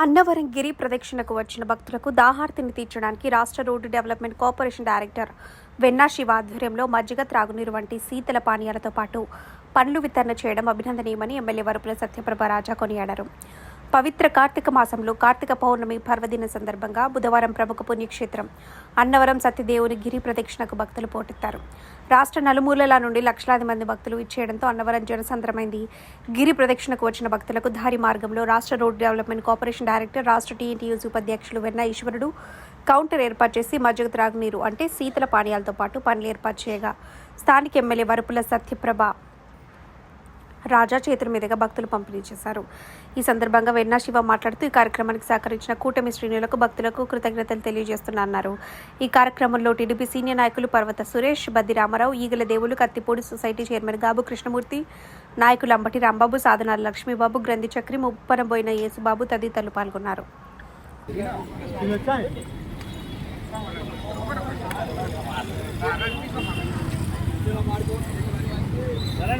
అన్నవరం గిరి ప్రదక్షిణకు వచ్చిన భక్తులకు దాహార్తిని తీర్చడానికి రాష్ట్ర road development corporation director Venna Siva ఆధ్వర్యంలో మజ్జిగ త్రాగునీరు వంటి శీతల పానీయాలతో పాటు పండ్లు వితరణ చేయడం అభినందనీయమని ఎమ్మెల్యే వరపుల సత్యప్రభ రాజా కొనియాడారు. పవిత్ర కార్తీక మాసంలో కార్తీక పౌర్ణమి పర్వదిన సందర్భంగా బుధవారం ప్రముఖ పుణ్యక్షేత్రం అన్నవరం సత్యదేవుని గిరి ప్రదక్షిణకు భక్తులు పోటెత్తారు. రాష్ట్ర నలుమూలల నుండి లక్షలాది మంది భక్తులు ఇచ్చేయడంతో అన్నవరం జనసంద్రమైంది గిరి ప్రదక్షిణకు వచ్చిన భక్తులకు దారి మార్గంలో రాష్ట్ర రోడ్ డెవలప్మెంట్ కార్పొరేషన్ డైరెక్టర్ రాష్ట్ర టీఎన్టీయూసీ ఉపాధ్యక్షులు వెన్న ఈశ్వరుడు కౌంటర్ ఏర్పాటు చేసి మజ్జిగ త్రాగునీరు అంటే శీతల పానీయాలతో పాటు పనులు ఏర్పాటు చేయగా స్థానిక ఎమ్మెల్యే వరపుల సత్యప్రభ రాజా చేతుల మీదుగా భక్తులు పంపిణీ చేశారు. ఈ సందర్భంగా వెన్నా శివ మాట్లాడుతూ ఈ కార్యక్రమానికి సహకరించిన కూటమి శ్రేణులకు భక్తులకు కృతజ్ఞతలు తెలియజేస్తున్నారు ఈ కార్యక్రమంలో టీడీపీ సీనియర్ నాయకులు పర్వత సురేష్ బద్ది రామారావు ఈగల దేవులు కత్తిపూడి సొసైటీ చైర్మన్ గాబు కృష్ణమూర్తి నాయకులు అంబటి రాంబాబు సాధనాల లక్ష్మీబాబు గ్రంథి చక్రి ముప్పనబోయిన యేసుబాబు తదితరులు పాల్గొన్నారు.